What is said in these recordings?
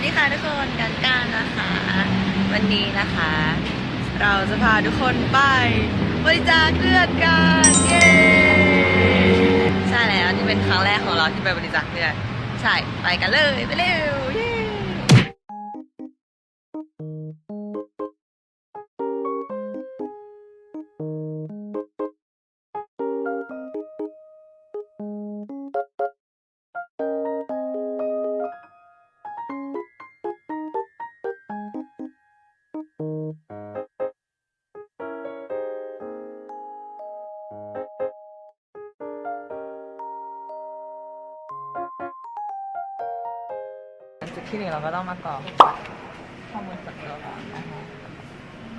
วัสดีค่ะทุกคนกันการนะคะ วันนี้นะคะ เราจะพาทุกคนไปบริจาคเลือดกันเย้ใช่แล้วนี่เป็นครั้งแรกของเราที่ไปบริจาคเลือดใช่ไปกันเลยไปเร็ว เย้จุดที่หนึ่งเราก็ต้องมากรอกข้อมูลส่วนตัวก่อนนะคะ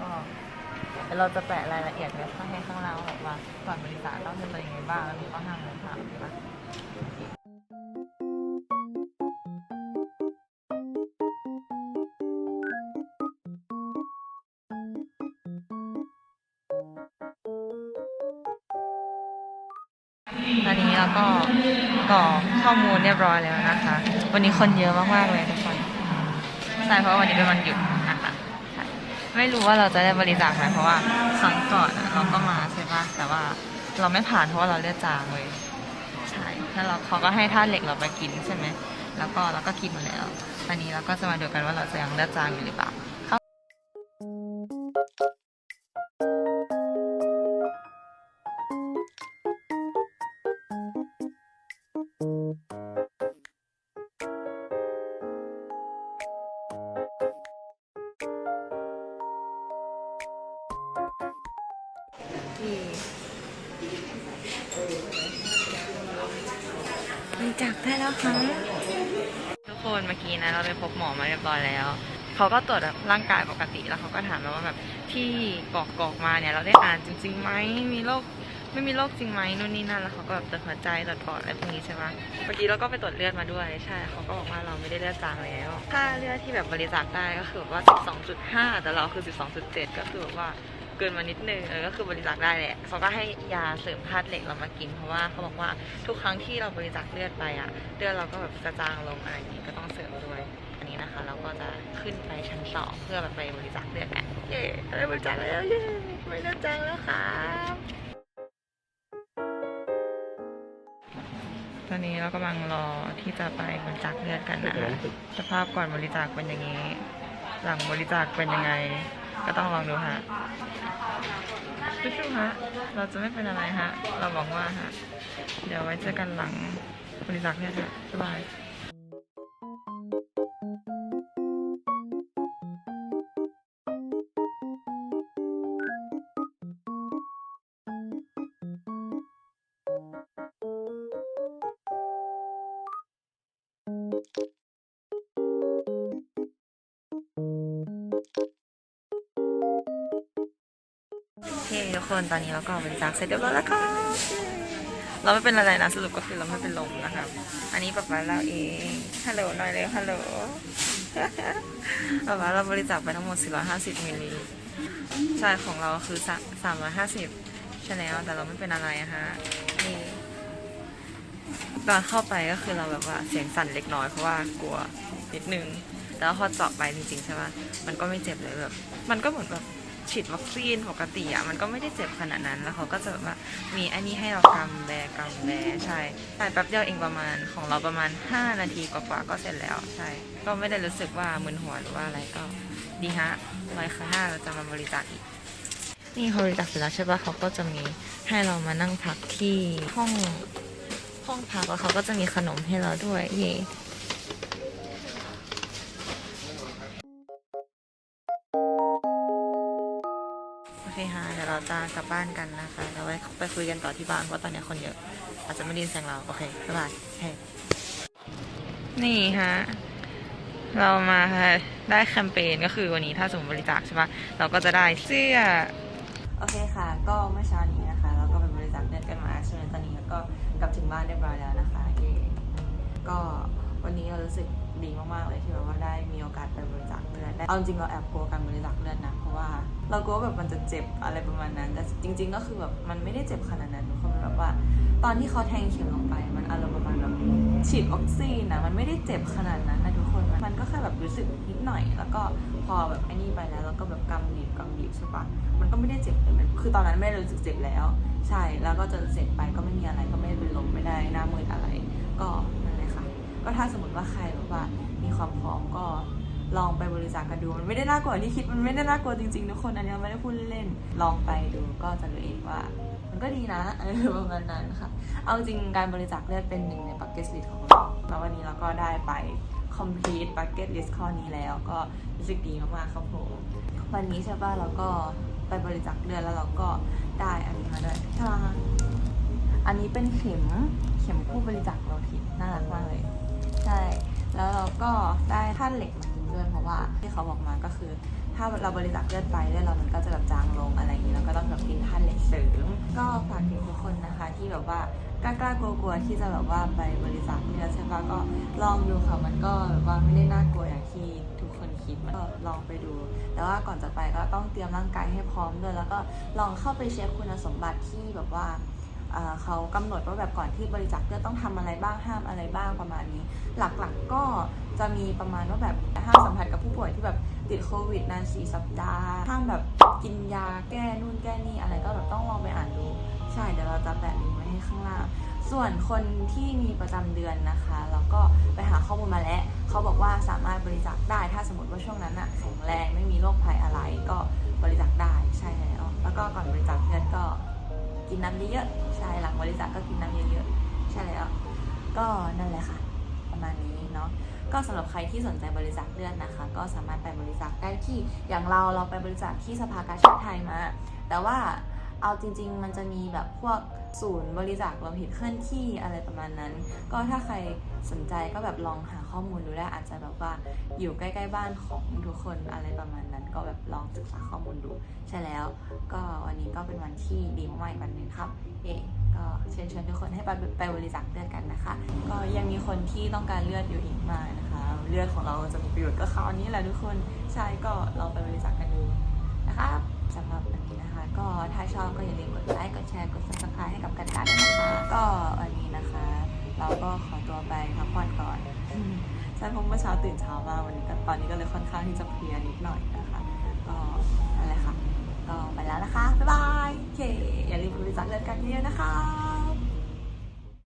ก็เราจะแปะรายละเอียดไว้ข้างให้ข้างล่างแบบว่าก่อนบริจาคต้องทำอะไรยังไงบ้างแล้วมีข้อห้ามอะไรถามใช่ปะตอนนี้เราก็กรอกข้อมูลเรียบร้อยแล้วนะ คะ วันนี้คนเยอะมากๆเลยทุกคนใช่เพราะวันนี้เป็นวันหยุดนะคะไม่รู้ว่าเราจะได้บริจาคไหมเพราะว่าครั้งก่อนเราก็มาใช่ปะแต่ว่าเราไม่ผ่านเพราะว่าเราเลือดจางเลยใช่แล้วเราเขาก็ให้ท่าตุเหล็กเราไปกินใช่ไหมแล้วก็เราก็กินมาแล้วตอนนี้เราก็จะมาดูกันว่าเราจะยังเลือดจางอยู่หรือเปล่าเข้า จาคได้แล้วค่ะ ทุกคนเมื่อกี้นะเราไปพบหมอมาเรียบร้อยแล้ว เขาก็ตรวจแบบร่างกายปกติแล้วเขาก็ถามเราว่าแบบที่กอกกอกมาเนี่ยเราได้อ่านจริงๆไหมมีโรคไม่มีโรคจริงไหมนู่นนี่นั่นแล้วเขาก็แบบตรวจหัวใจตรวจปอดอะไรพวกนี้ใช่ไหมเมื่อกี้เราก็ไปตรวจเลือดมาด้วยใช่เขาก็บอกว่าเราไม่ได้เลือดจางแล้วค่าเลือดที่แบบบริจาคได้ก็คือว่า 12.5 แต่เราคือ 12.7 ก็คือแบบว่า เกินมานิดนึงเออก็คือบริจาคได้แหละเขาก็ให้ยาเสริมธาตุเหล็กเรามากิน เพราะว่าเขาบอกว่าทุกครั้งที่เราบริจาคเลือดไปอะเลือดเราก็แบบจะจางลงอะไรอย่างนี้ก็ต้องเสริมด้วย อันนี้นะคะเราก็จะขึ้นไปชั้นสองเพื่อแบบไปบริจาคเลือดกันเย้ได้บริจาคแล้วเย้ไม่เลือดจางแล้วครับตอนนี้เรากำลังรอที่จะไปบริจาคเลือดกันนะคะสภาพก่อนบริจาคเป็นอย่างนี้ หลังบริจาคเป็นยังไง ก็ต้องลองดูฮะชู้ๆฮะ เราจะไม่เป็นอะไรฮะ เราหวังว่าฮะ เดี๋ยวไว้เจอกันหลังบริจาคเนี่ยฮะบ๊ายบาย คนตอนนี้เราก็บริจาคเสร็จเรียบร้อยแล้วค่ะเราไม่เป็นอะไรนะสรุปก็คือเราไม่เป็นลมนะครับอันนี้ป๊าป๊าเราเองฮัลโหลหน่อยเร็วฮัลโหลป๊าป๊าเราบริจาคไปทั้งหมด 450มิลลิใช่ของเราคือ 350ช่แล้วแต่เราไม่เป็นอะไรอะฮะนี่ตอนเข้าไปก็คือเราแบบว่าเสียงสั่นเล็กน้อยเพราะว่ากลัวนิดนึงแล้วพอเจาะไปจริงๆใช่ไหมมันก็ไม่เจ็บเลยแบบ มันก็เหมือนแบบ ฉีดวัคซีนปกติอะมันก็ไม่ได้เจ็บขนาดนั้น แล้วเขาก็จะแบบว่ามีอันนี้ให้เรากำแบกำแบใช่ใช่แป๊บเดียวเองประมาณของเราประมาณ 5 นาทีกว่าๆก็เสร็จแล้ว ใช่ ก็ไม่ได้รู้สึกว่ามึนหัวหรือว่าอะไรก็ดีฮะร้อยครั้งหน้าเราจะมาบริจาคอีกนี่เขาบริจาคเสร็จแล้วใช่ปะเขาก็จะมีให้เรามานั่งพักที่ห้องห้องพักแล้วเขาก็จะมีขนมให้เราด้วยเย่ ฮะเดี๋ยวเราจะกลับบ้านกันนะคะเดี๋ยวไว้ไปคุยกันต่อที่บ้านเพราะตอนนี้คนเยอะ อาจจะไม่ได้ยินเสียงเรา โอเคบ๊ายบายเฮ้นี่ฮะเรามาได้แคมเปญก็คือวันนี้ถ้าสมมติบริจาคใช่ปะเราก็จะได้เสื้อ โอเคค่ะ ก็เมื่อเช้านี้นะคะ เราก็ไปบริจาคเลือดกันมาใช่ไหมตอนนี้ก็กลับถึงบ้านเรียบร้อยแล้วนะคะเย่ก็วันนี้เรารู้สึก ดีมากๆเลยที่แบบว่าได้มีโอกาสไปบริจาคเลือดได้เอาจริงเราแอบกลัวการบริจาคเลือดนะเพราะว่าเรากลัวแบบมันจะเจ็บอะไรประมาณนั้น แต่จริง ๆ ก็คือแบบมันไม่ได้เจ็บขนาดนั้นทุกคนแบบว่า ตอนที่เขาแทงเข็มลงไป มันอารมณ์ประมาณแบบฉีดวัคซีนนะมันไม่ได้เจ็บขนาดนั้นนะทุกคนมันก็แค่แบบรู้สึกนิดหน่อย แล้วก็พอแบบไอ้นี่ไปแล้วแล้วก็แบบกำบีบกำบีบใช่ปะมันก็ไม่ได้เจ็บเลยมันคือตอนนั้นไม่ได้รู้สึกเจ็บแล้ว ใช่แล้วก็จนเสร็จไปก็ไม่มีอะไรก็ไม่ได้เป็นลมไม่ได้หน้ามืดอะไร ก็น ก็ถ้าสมมติว่าใครแบบว่ามีความพร้อมก็ลองไปบริจาคกันดูมันไม่ได้น่ากลัวที่คิดมันไม่ได้น่ากลัวจริงๆทุกคนอันนี้ไม่ได้พูดเล่นลองไปดูก็จะรู้เองว่า มันก็ดีนะประมาณนั้นค่ะ เอาจริงการบริจาคเลือดเป็นหนึ่งใน bucket list ของเราแล้ววันนี้เราก็ได้ไป complete bucket list ข้อนี้แล้วก็รู้สึกดีมากๆครับผมวันนี้ใช่ป่ะเราก็ไปบริจาคเลือดแล้วเราก็ได้อันนี้มาด้วยใช่ไหมอันนี้เป็นเข็มเข็มผู้บริจาคโลหิตน่ารักมากเลย ช่ แล้วเราก็ได้ท่านเหล็กมากินด้วยเพราะว่าที่เขาบอกมาก็คือ ถ้าเราบริจาคเลือดไปเลือดเรามันก็จะแบบจางลงอะไรอย่างนี้เราก็ต้องแบบกินท่านเหล็กเสริม ก็ฝากถึงทุกคนนะคะที่แบบว่ากล้าๆกลัวๆที่จะแบบว่าไปบริจาคเลือดใช่ปะก็ลองดูค่ะมันก็แบบว่าไม่ได้น่ากลัวอย่างที่ทุกคนคิดก็ลองไปดู แต่ว่าก่อนจะไปก็ต้องเตรียมร่างกายให้พร้อมด้วยแล้วก็ลองเข้าไปเช็คคุณสมบัติที่แบบว่า เขากำหนดว่าแบบก่อนที่บริจาคเลือดต้องทำอะไรบ้างห้ามอะไรบ้างประมาณนี้ หลักๆก็จะมีประมาณว่าแบบห้ามสัมผัสกับผู้ป่วยที่แบบติดโควิดนานสี่สัปดาห์ห้ามแบบกินยาแก้นู่นแก้นี่อะไรก็แบบต้องลองไปอ่านดู ใช่เดี๋ยวเราจะแปะลิงก์ไว้ให้ข้างล่างส่วนคนที่มีประจำเดือนนะคะเราก็ไปหาข้อ นน้ำเยอะๆใช่หลังบริจาคก็กินน้ำเยอะๆใช่แล้ว ก็นั่นแหละค่ะ ประมาณนี้เนาะก็สำหรับใครที่สนใจบริจาคเลือดนะคะ ก็สามารถไปบริจาคได้ที่อย่างเราเราไปบริจาคที่สภากาชาติไทยมา แต่ว่า เอาจริง ๆ มันจะมีแบบพวกศูนย์บริจาคโลหิตเคลื่อนที่อะไรประมาณนั้น ก็ถ้าใครสนใจก็แบบลองหาข้อมูลดูได้อาจจะแบบว่าอยู่ใกล้ๆบ้านของทุกคนอะไรประมาณนั้น ก็แบบลองศึกษาข้อมูลดูใช่แล้ว ก็วันนี้ก็เป็นวันที่ดีมากๆวันหนึ่งครับเอก็เชิญชวนทุกคนให้ไปไปบริจาคเลือดกันนะคะ ก็ยังมีคนที่ต้องการเลือดอยู่อีกมากนะคะ เลือดของเราจะมีประโยชน์ก็คราวนี้แหละทุกคนใช่ก็ลองไปบริจาคกันดูนะคะ สำหรับวันนี้นะคะ ก็ถ้าชอบก็อย่าลืมกดไลค์ กดแชร์ กด subscribe ให้กับกันการด้วยนะคะ ก็วันนี้นะคะ เราก็ขอตัวไปพักผ่อนก่อนใช่เพราะเมื่อเช้าตื่นเช้ามากวันนี้ก็ตอนนี้ก็เลยค่อนข้างที่จะเพลียนิดหน่อยนะคะ ก็อะไรค่ะ ก็ไปแล้วนะคะ บ๊ายบาย โอเค อย่าลืมบริจาคเลือดกันเยอะนะคะ